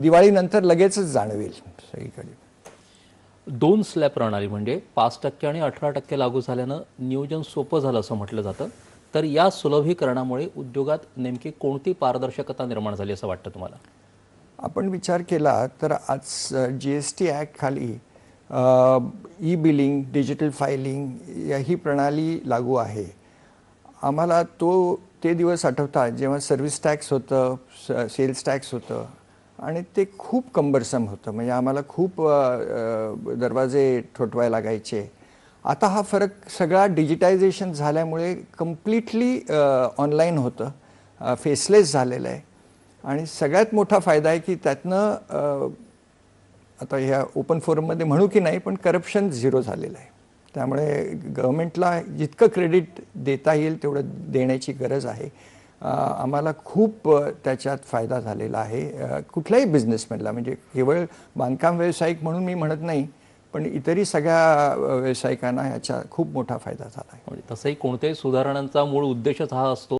दिवाळीनंतर लगेचच जाणवेल सगळीकडे. दोन स्लॅब प्रणाली म्हणजे पाच टक्के आणि अठरा टक्के लागू झाल्यानं नियोजन सोपं झालं असं म्हटलं जातं. तर या सुलभीकरणामुळे उद्योगात नेमकी कोणती पारदर्शकता निर्माण झाली असं वाटतं तुम्हाला? आपण विचार केला तर आज जी एस टी ॲक्ट खाली ई बिलिंग डिजिटल फायलिंग या ही प्रणाली लागू आहे. आम्हाला तो ते दिवस आठवतात जेव्हा सर्व्हिस टॅक्स होतं सेल्स टॅक्स होतं आणि ते खूप कंबरसम होतं. म्हणजे आम्हाला खूप दरवाजे ठोठवायला लागायचे. आता हा फरक सगळा डिजिटायझेशन झाल्यामुळे कम्प्लिटली ऑनलाईन होतं. फेसलेस झालेलं आहे. आणि सगळ्यात मोठा फायदा आहे की त्यातनं आता ह्या ओपन फोरममध्ये म्हणू की नाही पण करप्शन झिरो झालेलं आहे. त्यामुळे गव्हर्मेंटला जितकं क्रेडिट देता येईल तेवढं देण्याची गरज आहे. आम्हाला खूप त्याच्यात फायदा झालेला आहे. कुठल्याही बिझनेसमॅनला म्हणजे केवळ बांधकाम व्यावसायिक म्हणून मी म्हणत नाही पण इतरही सगळ्या व्यावसायिकांना ह्याचा खूप मोठा फायदा झाला आहे. म्हणजे तसंही कोणत्याही सुधारणांचा मूळ उद्देशच हा असतो.